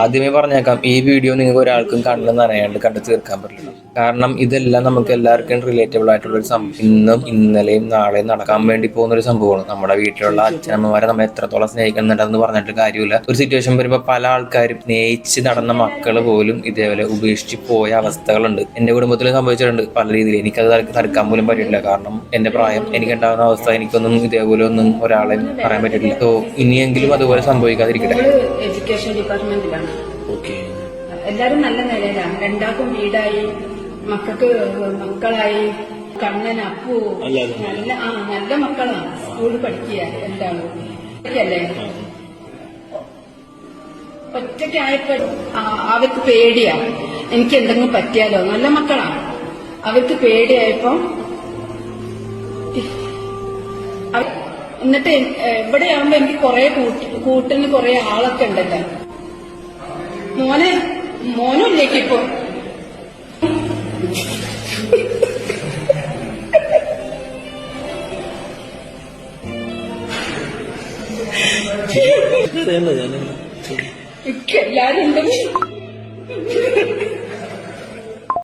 ആദ്യമേ പറഞ്ഞേക്കാം ഈ വീഡിയോ നിങ്ങൾക്ക് ഒരാൾക്കും കണ്ടെന്ന് അറിയാണ്ട് കണ്ടു തീർക്കാൻ പറ്റില്ല. കാരണം ഇതെല്ലാം നമുക്ക് എല്ലാവർക്കും റിലേറ്റബിൾ ആയിട്ടുള്ള ഒരു സംഭവം ഇന്നും ഇന്നലെയും നാളെയും നടക്കാൻ വേണ്ടി പോകുന്ന ഒരു സംഭവമാണ്. നമ്മുടെ വീട്ടിലുള്ള അച്ഛനമ്മമാരെ നമ്മൾ എത്രത്തോളം സ്നേഹിക്കുന്നുണ്ടെന്ന് പറഞ്ഞിട്ട് കാര്യമില്ല. ഒരു സിറ്റുവേഷൻ വരുമ്പോൾ പല ആൾക്കാരും സ്നേഹിച്ച് നടന്ന മക്കൾ പോലും ഇതേപോലെ ഉപേക്ഷിച്ച് പോയ അവസ്ഥകളുണ്ട്. എന്റെ കുടുംബത്തിൽ സംഭവിച്ചിട്ടുണ്ട്. പല രീതിയിൽ എനിക്കത് തടുക്ക- തടുക്കാൻ പോലും പറ്റിയിട്ടില്ല. കാരണം എന്റെ പ്രായം എനിക്ക് ഉണ്ടാകുന്ന അവസ്ഥ എനിക്കൊന്നും ഇതേപോലെ ഒന്നും ഒരാളെ പറയാൻ പറ്റില്ല സോ ഇനിയെങ്കിലും അതുപോലെ സംഭവിക്കാതിരിക്കട്ടെ. എഡ്യൂക്കേഷൻ ഡിപ്പാർട്ട്മെന്റിലാണ് എല്ലാരും നല്ല നിലയിലാണ് രണ്ടാക്കും വീടായി മക്കൾക്ക് മക്കളായി കണ്ണൻ അപ്പു. നല്ല ആ നല്ല മക്കളാണ് സ്കൂളിൽ പഠിക്കുക എന്താണ് ഒറ്റയ്ക്കല്ലേ? ഒറ്റയ്ക്കായപ്പോ അവർക്ക് പേടിയാ. എനിക്ക് എന്തെങ്കിലും പറ്റിയാലോ? നല്ല മക്കളാണ് അവർക്ക് പേടിയായപ്പോ എന്നിട്ട് ഇവിടെ ആവുമ്പോ എനിക്ക് കൊറേ കൂട്ടിന് കൊറേ ആളൊക്കെ ഉണ്ടല്ലോ. മോനെ മോനില്ലേക്ക് ഇപ്പൊ എല്ലാരും ഉണ്ട്